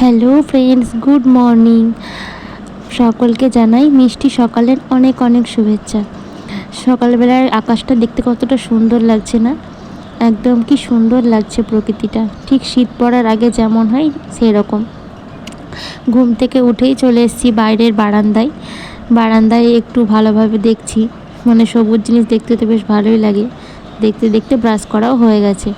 Hello friends, good morning. সকলকে জানাই মিষ্টি সকালের অনেক অনেক শুভেচ্ছা। সকালবেলার আকাশটা দেখতে কতটা সুন্দর লাগছে না? একদম কি সুন্দর লাগছে প্রকৃতিটা। ঠিক শীত পড়ার আগে যেমন হয়, সেরকম। ঘুম থেকে উঠেই চলে এসেছি বাইরের বারান্দায়। বারান্দায় একটু ভালোভাবে দেখছি। মানে সবুজ জিনিস দেখতে তো বেশ ভালোই লাগে। দেখতে দেখতে ব্রাশ করাও হয়ে গেছে।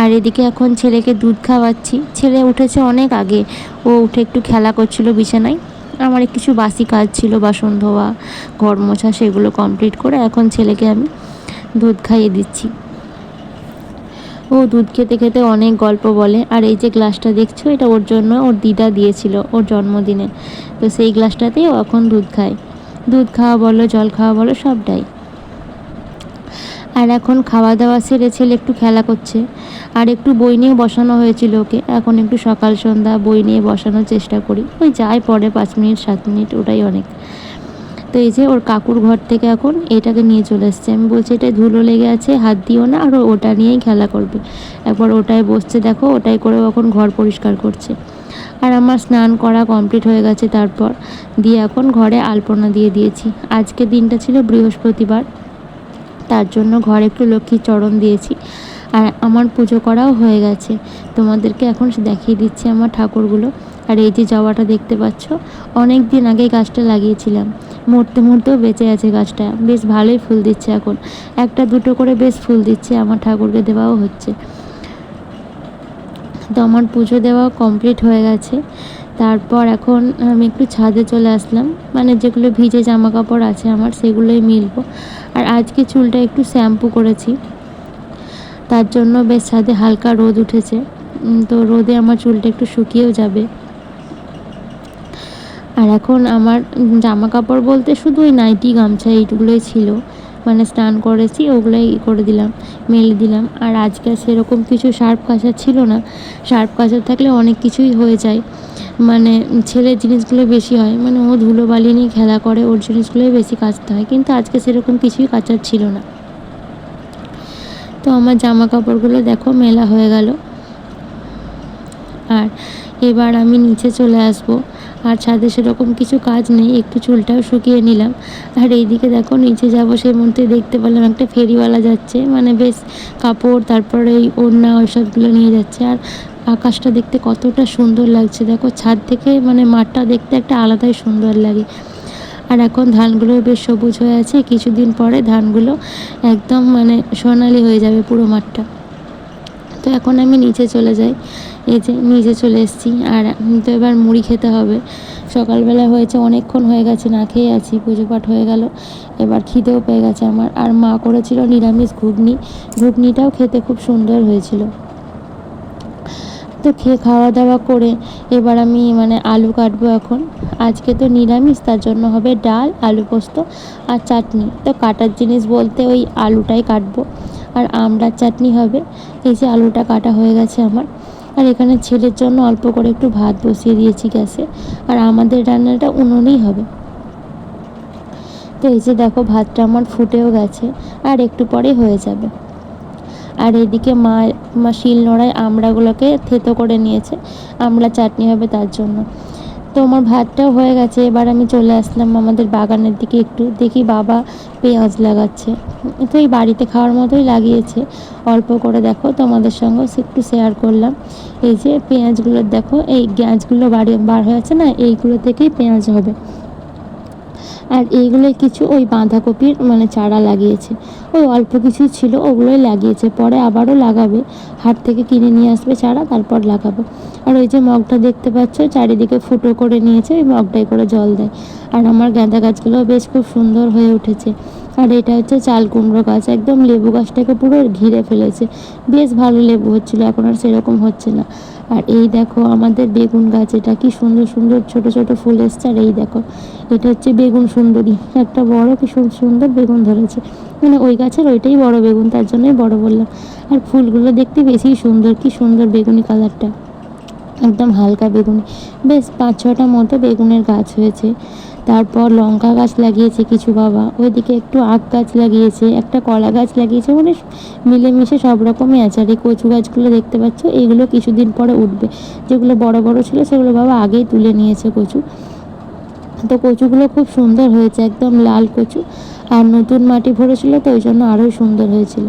আর এদিকে এখন ছেলেকে দুধ খাওয়াচ্ছি। ছেলে উঠেছে অনেক আগে। ও উঠে একটু খেলা করছিল বিছানায়। আমার কিছু বাসি কাজ ছিল, বাসন ধোয়া, ঘর মোছা সেগুলো কমপ্লিট করে এখন ছেলেকে আমি দুধ খাইয়ে দিচ্ছি। ও দুধ খেতে খেতে অনেক গল্প বলে। আর এই যে গ্লাসটা দেখছ, এটা ওর জন্য ওর দিদা দিয়েছিল ওর জন্মদিনে। তো সেই গ্লাসটাতেই ও এখন দুধ খায়। দুধ খাওয়া বলো, জল খাওয়া বলো, সবটাই। আর এখন খাওয়া দাওয়া সেরে ছেলে একটু খেলা করছে। আর একটু বই নিয়ে বসানো হয়েছিল ওকে। এখন একটু সকাল সন্ধ্যা বই নিয়ে বসানোর চেষ্টা করি। ওই যাই পরে পাঁচ মিনিট, সাত মিনিট, ওটাই অনেক। তো এই যে ওর কাকুর ঘর থেকে এখন এটাকে নিয়ে চলে এসছে। আমি বলছি, এটা ধুলো লেগে আছে, হাত দিও না, আর ওটা নিয়েই খেলা করবে। একবার ওটাই বসছে, দেখো, ওটাই করে এখন ঘর পরিষ্কার করছে। আর আমার স্নান করা কমপ্লিট হয়ে গেছে তারপর। দিয়ে এখন ঘরে আলপনা দিয়ে দিয়েছি। আজকে দিনটা ছিল বৃহস্পতিবার। তার জন্য ঘরে একটু লক্ষ্মীর চরণ দিয়েছি। আর আমার পুজো করাও হয়ে গেছে। তোমাদেরকে এখন দেখিয়ে দিচ্ছি আমার ঠাকুরগুলো। আর এই যে জবাটা দেখতে পাচ্ছ অনেক দিন আগে গাছটা লাগিয়েছিলাম। মরতে মরতেও বেঁচে আছে গাছটা। বেশ ভালোই ফুল দিচ্ছে এখন। একটা দুটো করে বেশ ফুল দিচ্ছে আমার ঠাকুরকে দেওয়াও হচ্ছে। তো আমার পুজো দেওয়া কমপ্লিট হয়ে গেছে। তারপর এখন আমি একটু ছাদে চলে আসলাম। মানে যেগুলো ভিজে জামা কাপড় আছে আমার, সেগুলোই মিলবো। আর আজকে চুলটা একটু শ্যাম্পু করেছি। তার জন্য বেশ ছাদে হালকা রোদ উঠেছে। তো রোদে আমার চুলটা একটু শুকিয়েও যাবে। আর এখন আমার জামা কাপড় বলতে শুধু ওই নাইটি, গামছা এইগুলোই ছিল। মানে স্নান করেছি, ওগুলোই করে দিলাম, মেলে দিলাম। আর আজকে সেরকম কিছু শার্প কাঁচা ছিল না। শার্প কাঁচা থাকলে অনেক কিছুই হয়ে যায়। মানে ছেলের জিনিসগুলো বেশি হয়। মানে ও ধুলো বালি নিয়ে খেলা করে, ওর জিনিসগুলোই বেশি কাচতে হয়। কিন্তু আজকে সেরকম কিছুই কাচার ছিল না। তো আমার জামা কাপড়গুলো দেখো মেলা হয়ে গেল। আর এবার আমি নিচে চলে আসব। আর ছাদে সেরকম কিছু কাজ নেই, একটু চুলটাও শুকিয়ে নিলাম। আর এইদিকে দেখো নিচে যাব সেই মধ্যে দেখতে পেলাম একটা ফেরিওয়ালা যাচ্ছে। মানে বেশ কাপড়, তারপরে এই ওড়না ওইসবগুলো নিয়ে যাচ্ছে। আর আকাশটা দেখতে কতটা সুন্দর লাগছে। দেখো ছাদ থেকে মানে মাঠটা দেখতে একটা আলাদাই সুন্দর লাগে। আর এখন ধানগুলো বেশ সবুজ হয়ে আছে। কিছুদিন পরে ধানগুলো একদম মানে সোনালি হয়ে যাবে পুরো মাঠটা। তো এখন আমি নিচে চলে যাই। এই যে নিচে চলে এসেছি। আর তো এবার মুড়ি খেতে হবে। সকালবেলা হয়েছে, অনেকক্ষণ হয়ে গেছে, না খেয়ে আছি। পুজো পাঠ হয়ে গেল। এবার খিদেও পেয়ে গেছে আমার। আর মা করেছিল নিরামিষ ঘুগনি। ঘুগনিটাও খেতে খুব সুন্দর হয়েছিল। তো খেয়ে খাওয়া দাওয়া করে এবার আমি মানে আলু কাটবো এখন। আজকে তো নিরামিষ, তার জন্য হবে ডাল, আলু পোস্ত আর চাটনি। তো কাটার জিনিস বলতে ওই আলুটাই কাটবো। আর আমড়ার চাটনি হবে। এই যে আলুটা কাটা হয়ে গেছে আমার। আর এখানে ছেলের জন্য অল্প করে একটু ভাত বসিয়ে দিয়েছি গ্যাসে। আর আমাদের রান্নাটা উনুনেই হবে। তো এই যে দেখো, ভাতটা আমার ফুটেও গেছে। আর একটু পরে হয়ে যাবে। আর এদিকে মা মা শিল নোড়ায় আমড়াগুলোকে থেতো করে নিয়েছে। আমড়া চাটনি হবে তার জন্য। তো আমার ভাতটাও হয়ে গেছে। এবার আমি চলে আসলাম আমাদের বাগানের দিকে একটু। দেখি বাবা পেঁয়াজ লাগাচ্ছে। তো এই বাড়িতে খাওয়ার মতোই লাগিয়েছে। অল্প করে দেখো, তোমাদের সঙ্গে একটু শেয়ার করলাম। এই যে পেঁয়াজগুলো দেখো, এই গ্যাঁজগুলো বাড়ি বার হয়েছে না? এইগুলো থেকেই পেঁয়াজ হবে। আর এইগুলোই কিছু ওই বাঁধাকপির মানে চারা লাগিয়েছে। ওই অল্প কিছু ছিল, ওগুলোই লাগিয়েছে। পরে আবারও লাগাবে। হাট থেকে কিনে নিয়ে আসবে চারা, তারপর লাগাবো। আর ওই যে মগটা দেখতে পাচ্ছ, চারিদিকে ফুটো করে নিয়েছে, ওই মগটাই করে জল দেয়। আর আমার গাঁদা গাছগুলো বেশ খুব সুন্দর হয়ে উঠেছে। আর এটা হচ্ছে চাল কুমড়ো গাছ, একদম লেবু গাছটাকে পুরো ঘিরে ফেলেছে। বেশ ভালো লেবু হচ্ছিল, এখন আর সেরকম হচ্ছে না। আর এই দেখো আমাদের বেগুন গাছ, এটা কি সুন্দর সুন্দর ছোট ছোট ফুল এসছে। আর এই দেখো, এটা হচ্ছে বেগুন সুন্দরী। একটা বড় কি সুন্দর বেগুন ধরেছে। মানে ওই গাছের ওইটাই বড় বেগুন, তার জন্যই বড় বললাম। আর ফুলগুলো দেখতে বেশি সুন্দর, কি সুন্দর বেগুনি কালারটা। একদম হালকা বেগুনি। বেশ পাঁচ ছটা মতো বেগুনের গাছ হয়েছে। তারপর লঙ্কা গাছ লাগিয়েছে কিছু বাবা। ওইদিকে একটু আখ গাছ লাগিয়েছে, একটা কলা গাছ লাগিয়েছে মানে মিলেমিশে সব রকমই আছে। আর এই কচু গাছগুলো দেখতে পাচ্ছ এইগুলো কিছুদিন পরে উঠবে। যেগুলো বড় বড় ছিল, সেগুলো বাবা আগেই তুলে নিয়েছে কচু। তো কচুগুলো খুব সুন্দর হয়েছে, একদম লাল কচু। আর নতুন মাটি ভরেছিল, তো ওই জন্য আরোই সুন্দর হয়েছিল।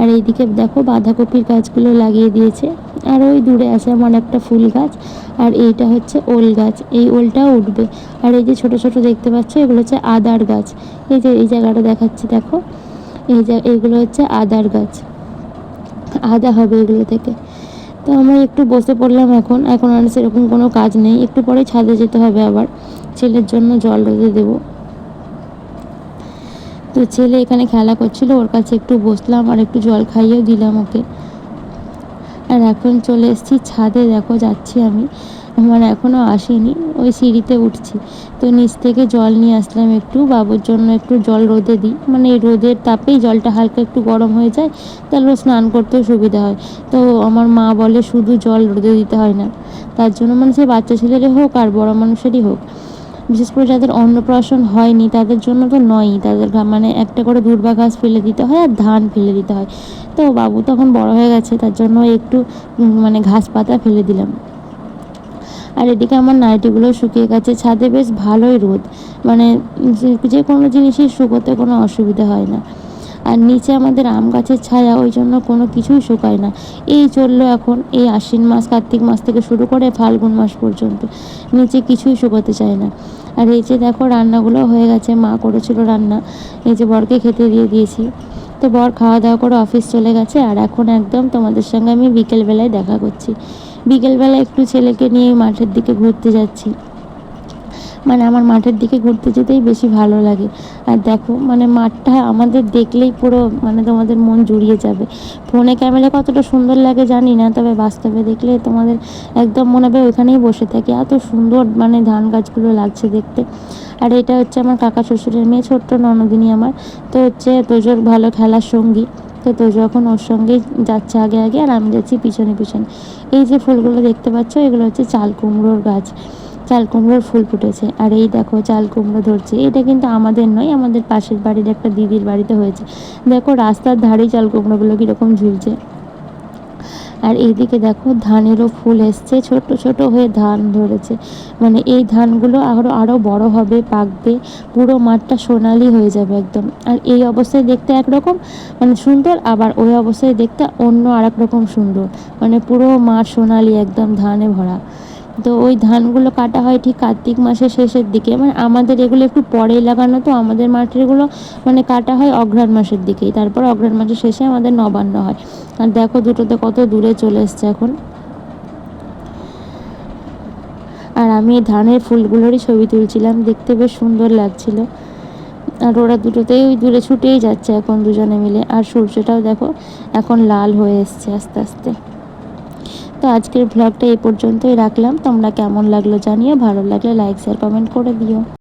আর এইদিকে দেখো বাঁধাকপির গাছগুলো লাগিয়ে দিয়েছে। আর ওই দূরে আছে আমার একটা ফুল গাছ, আর এইটা হচ্ছে ওল গাছ, এই ওলটাও উঠবে। আর এই যে ছোট ছোট দেখতে পাচ্ছ, এগুলো হচ্ছে আদার গাছ। এই যে এই জায়গাটা দেখাচ্ছি, দেখো। এই যে এইগুলো হচ্ছে আদার গাছ। আদা হবে এগুলো থেকে। তো আমরা একটু বসে পড়লাম এখন। এখন আর সেরকম কোনো কাজ নেই। একটু পরে ছাদে যেতে হবে আবার। ছেলের জন্য জল রোদে দেবো। তো ছেলে এখানে খেলা করছিল, ওর কাছে একটু বসলাম আর একটু জল খাইয়েও দিলাম ওকে। আর এখন চলে এসেছি ছাদে। দেখো, যাচ্ছি আমি। আমার এখনও আসেনি। ওই সিঁড়িতে উঠছি। তো নিচ থেকে জল নিয়ে আসলাম একটু। বাবুর জন্য একটু জল রোদে দিই। মানে এই রোদের তাপেই জলটা হালকা একটু গরম হয়ে যায়। তাহলে স্নান করতেও সুবিধা হয়। তো আমার মা বলে, শুধু জল রোদে দিতে হয় না। তার জন্য মানে সে বাচ্চা ছেলেরই হোক আর বড় মানুষেরই হোক। বিশেষ করে যাদের অন্নপ্রাশন হয়নি, তাদের জন্য তো নয়ই। তাদের মানে একটা করে দূর্বা ঘাস ফেলে দিতে হয় আর ধান ফেলে দিতে হয়। তো বাবু তখন বড় হয়ে গেছে, তার জন্য একটু মানে ঘাস পাতা ফেলে দিলাম। আর এদিকে আমার নাইটিগুলো শুকিয়ে গেছে, ছাদে বেশ ভালোই রোদ। মানে যে কোনো জিনিসই শুকোতে কোনো অসুবিধা হয় না। আর নিচে আমাদের আম গাছের ছায়া, ওই জন্য কোনো কিছুই শুকায় না। এই চলল এখন, এই আশ্বিন মাস, কার্তিক মাস থেকে শুরু করে ফাল্গুন মাস পর্যন্ত। নিচে কিছুই শুকোতে চায় না। আর এই যে দেখো রান্নাগুলো হয়ে গেছে, মা করেছিল রান্না। এই যে বরকে খেতে দিয়ে দিয়েছি। তো বর খাওয়া দাওয়া করে অফিস চলে গেছে আর এখন একদম তোমাদের সঙ্গে আমি বিকেলবেলায় দেখা করছি। বিকেলবেলায় একটু ছেলেকে নিয়ে মাঠের দিকে ঘুরতে যাচ্ছি। মানে আমার মাঠের দিকে ঘুরতে যেতেই বেশি ভালো লাগে। আর দেখো মানে মাঠটা আমাদের দেখলেই পুরো মানে তোমাদের মন জুড়িয়ে যাবে। ফোনে ক্যামেরা কতটা সুন্দর লাগে জানি না, তবে বাস্তবে দেখলে তোমাদের একদম মনে হবে ওইখানেই বসে থাকি। এত সুন্দর মানে ধান গাছগুলো লাগছে দেখতে। আর এটা হচ্ছে আমার কাকা শ্বশুরের মেয়ে, ছোট্ট ননদিনী আমার। তো হচ্ছে তোজোর ভালো খেলার সঙ্গী। তো তো যখন ওর সঙ্গেই যাচ্ছে আগে আগে, আর আমি যাচ্ছি পিছনে পিছনে। এই যে ফুলগুলো দেখতে পাচ্ছ, এগুলো হচ্ছে চাল কুমড়োর গাছ। চাল কুমড়োর ফুল ফুটেছে। আর এই দেখো চাল কুমড়ো ধরছে। এটা কিন্তু আমাদের নয়, আমাদের পাশের বাড়ির একটা দিদির বাড়িতে হয়েছে। দেখো রাস্তার ধারেই চাল কুমড়োগুলো কীরকম ঝুলছে। আর এইদিকে দেখো ধানেরও ফুল এসছে, ছোট ছোট হয়ে ধান ধরেছে। মানে এই ধানগুলো আরও আরও বড় হবে, পাকবে, পুরো মাঠটা সোনালি হয়ে যাবে একদম। আর এই অবস্থায় দেখতে একরকম মানে সুন্দর, আবার ওই অবস্থায় দেখতে অন্য আর রকম সুন্দর। মানে পুরো মাঠ সোনালি একদম, ধানে ভরা। তো ওই ধানগুলো কাটা হয় ঠিক কার্তিক মাসের শেষের দিকে। মানে আমাদের এগুলো একটু পরেই লাগানো, তো আমাদের মাঠেরগুলো মানে কাটা হয় অঘ্রাণ মাসের দিকেই। তারপর অঘ্রাণ মাসের শেষে আমাদের নবান্ন হয়। আর দেখো দুটোতে কত দূরে চলে এসছে এখন। আর আমি ধানের ফুলগুলোরই ছবি তুলছিলাম, দেখতে বেশ সুন্দর লাগছিল। আর ওরা দুটোতেই ওই দূরে ছুটেই যাচ্ছে এখন দুজনে মিলে। আর সূর্যটাও দেখো এখন লাল হয়ে এসছে আস্তে আস্তে। তো আজকের ভ্লগটা এই পর্যন্তই রাখলাম। তোমরা কেমন লাগল জানিও, ভালো লাগলে লাইক শেয়ার কমেন্ট করে দিও।